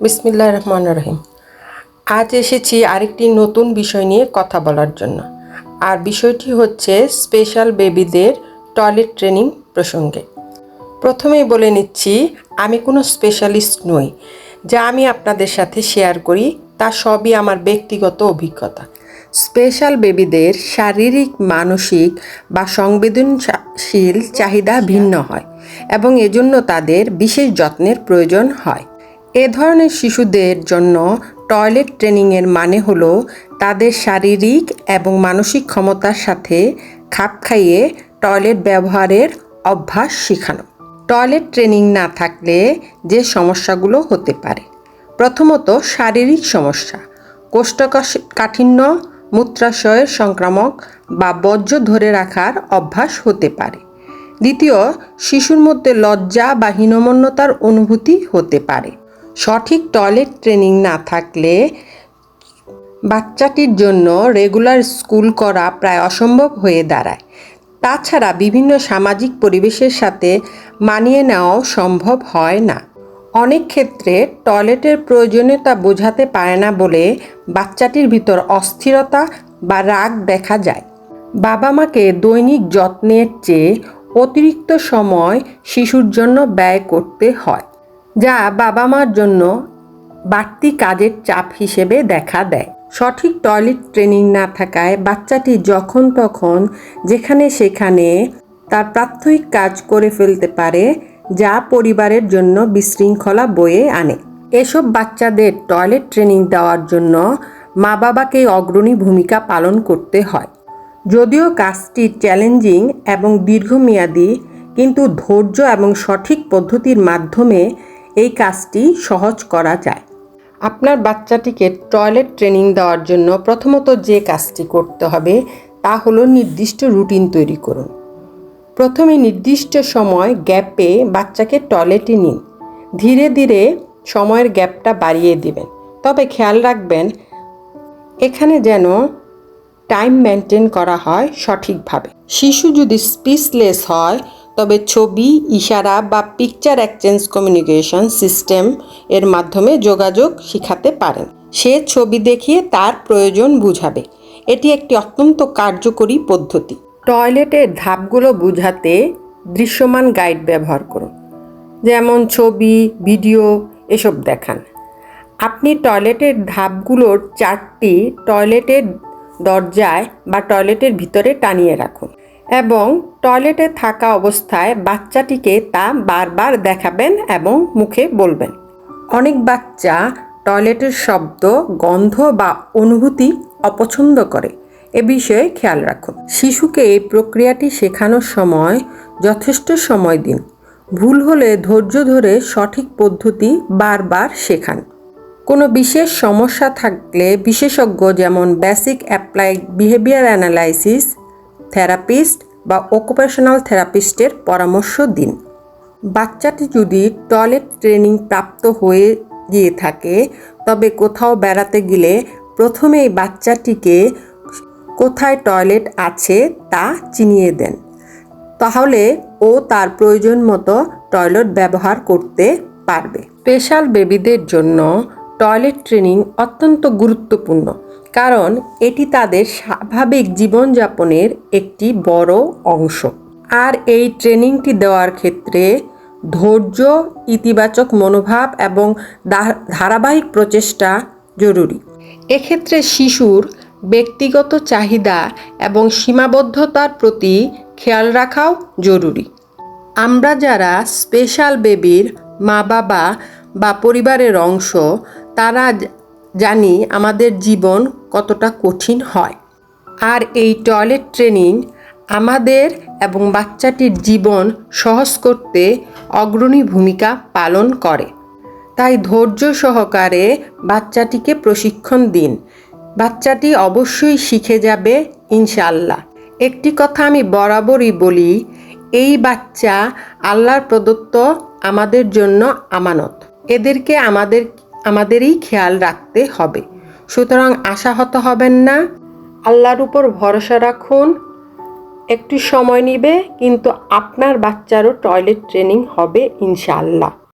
বিসমিল্লাহ রহমান রহিম। আজ এসেছি আরেকটি নতুন বিষয় নিয়ে কথা বলার জন্য। আর বিষয়টি হচ্ছে স্পেশাল বেবিদের টয়লেট ট্রেনিং প্রসঙ্গে। প্রথমেই বলে নিচ্ছি, আমি কোনো স্পেশালিস্ট নই। যা আমি আপনাদের সাথে শেয়ার করি, তা সবই আমার ব্যক্তিগত অভিজ্ঞতা। স্পেশাল বেবিদের শারীরিক, মানসিক বা সংবেদনশীল চাহিদা ভিন্ন হয় এবং এজন্য তাদের বিশেষ যত্নের প্রয়োজন হয়। এ ধরনের শিশুদের জন্য টয়লেট ট্রেনিংয়ের মানে হলো তাদের শারীরিক এবং মানসিক ক্ষমতার সাথে খাপ খাইয়ে টয়লেট ব্যবহারের অভ্যাস শেখানো। টয়লেট ট্রেনিং না থাকলে যে সমস্যাগুলো হতে পারে। প্রথমত শারীরিক সমস্যা, কোষ্ঠকাঠিন্য, মূত্রাশয়ের সংক্রামক বা বর্জ্য ধরে রাখার অভ্যাস হতে পারে। দ্বিতীয়, শিশুর মধ্যে লজ্জা বা হীনমন্যতার অনুভূতি হতে পারে। সঠিক টয়লেট ট্রেনিং না থাকলে বাচ্চাটির জন্য রেগুলার স্কুল করা প্রায় অসম্ভব হয়ে দাঁড়ায়। তাছাড়া বিভিন্ন সামাজিক পরিবেশের সাথে মানিয়ে নেওয়াও সম্ভব হয় না। অনেক ক্ষেত্রে টয়লেটের প্রয়োজনীয়তা বোঝাতে পারে না বলে বাচ্চাটির ভিতর অস্থিরতা বা রাগ দেখা যায়। বাবা মাকে দৈনিক যত্নের চেয়ে অতিরিক্ত সময় শিশুর জন্য ব্যয় করতে হয়। যা বাবা মার জন্য বাড়তি কাজের চাপ হিসেবে দেখা দেয়। সঠিক টয়লেট ট্রেনিং না থাকায় বাচ্চাটি যখন তখন যেখানে সেখানে তার প্রাথমিক কাজ করে ফেলতে পারে, যা পরিবারের জন্য বিশৃঙ্খলা বয়ে আনে। এসব বাচ্চাদের টয়লেট ট্রেনিং দেওয়ার জন্য মা বাবাকে অগ্রণী ভূমিকা পালন করতে হয়। যদিও কাজটি চ্যালেঞ্জিং এবং দীর্ঘমেয়াদী, কিন্তু ধৈর্য এবং সঠিক পদ্ধতির মাধ্যমে এই কাজটি সহজ করা যায়। আপনার বাচ্চাটিকে টয়লেট ট্রেনিং দেওয়ার জন্য প্রথমত যে কাজটি করতে হবে তা হলো নির্দিষ্ট রুটিন তৈরি করুন। প্রথমে নির্দিষ্ট সময় গ্যাপে বাচ্চাকে টয়লেটে নিন। ধীরে ধীরে সময়ের গ্যাপটা বাড়িয়ে দিবেন। তবে খেয়াল রাখবেন, এখানে যেন টাইম মেনটেন করা হয় সঠিকভাবে। শিশু যদি স্পিচলেস হয় তবে ছবি, ইশারা বা পিকচার এক্সচেঞ্জ কমিউনিকেশন সিস্টেম এর মাধ্যমে যোগাযোগ শিখাতে পারেন। সে ছবি দেখিয়ে তার প্রয়োজন বুঝাবে। এটি একটি অত্যন্ত কার্যকরী পদ্ধতি। টয়লেটের ধাপগুলো বুঝাতে দৃশ্যমান গাইড ব্যবহার করুন। যেমন ছবি, ভিডিও এসব দেখান। আপনি টয়লেটের ধাপগুলোর চারটি টয়লেটের দরজায় বা টয়লেটের ভিতরে টানিয়ে রাখুন। এবং টয়লেটে থাকা অবস্থায় বাচ্চাটিকে তা বারবার দেখাবেন এবং মুখে বলবেন। অনেক বাচ্চা টয়লেটের শব্দ, গন্ধ বা অনুভূতি অপছন্দ করে। এ বিষয়ে খেয়াল রাখুন। শিশুকে এই প্রক্রিয়াটি শেখানোর সময় যথেষ্ট সময় দিন। ভুল হলে ধৈর্য ধরে সঠিক পদ্ধতি বারবার শেখান। কোনো বিশেষ সমস্যা থাকলে বিশেষজ্ঞ যেমন basic applied behaviour analysis therapist বা অকুপেশনাল থেরাপিস্টের পরামর্শ দিন। বাচ্চাটি যদি টয়লেট ট্রেনিং প্রাপ্ত হয়ে গিয়ে থাকে, তবে কোথাও বেড়াতে গেলে প্রথমেই বাচ্চাটিকে কোথায় টয়লেট আছে তা চিনিয়ে দেন। তাহলে ও তার প্রয়োজন মতো টয়লেট ব্যবহার করতে পারবে। স্পেশাল বেবিদের জন্য টয়লেট ট্রেনিং অত্যন্ত গুরুত্বপূর্ণ, কারণ এটি তাদের স্বাভাবিক জীবনযাপনের একটি বড় অংশ। আর এই ট্রেনিংটি দেওয়ার ক্ষেত্রে ধৈর্য, ইতিবাচক মনোভাব এবং ধারাবাহিক প্রচেষ্টা জরুরি। এক্ষেত্রে শিশুর ব্যক্তিগত চাহিদা এবং সীমাবদ্ধতার প্রতি খেয়াল রাখাও জরুরি। আমরা যারা স্পেশাল বেবির মা বাবা বা পরিবারের অংশ তারা জানি আমাদের জীবন কতটা কঠিন হয়। আর এই টয়লেট ট্রেনিং আমাদের এবং বাচ্চাটির জীবন সহজ করতে অগ্রণী ভূমিকা পালন করে। তাই ধৈর্য সহকারে বাচ্চাটিকে প্রশিক্ষণ দিন। বাচ্চাটি অবশ্যই শিখে যাবে ইনশাল্লাহ একটি কথা আমি বরাবরই বলি, এই বাচ্চা আল্লাহর প্রদত্ত আমাদের জন্য আমানত। এদেরকে আমাদের আমাদেরই খেয়াল রাখতে হবে। সুতরাং আশাহত হবেন না। আল্লাহর উপর ভরসা রাখুন। একটু সময় নিবে, কিন্তু আপনার বাচ্চারও টয়লেট ট্রেনিং হবে, ইনশাআল্লাহ।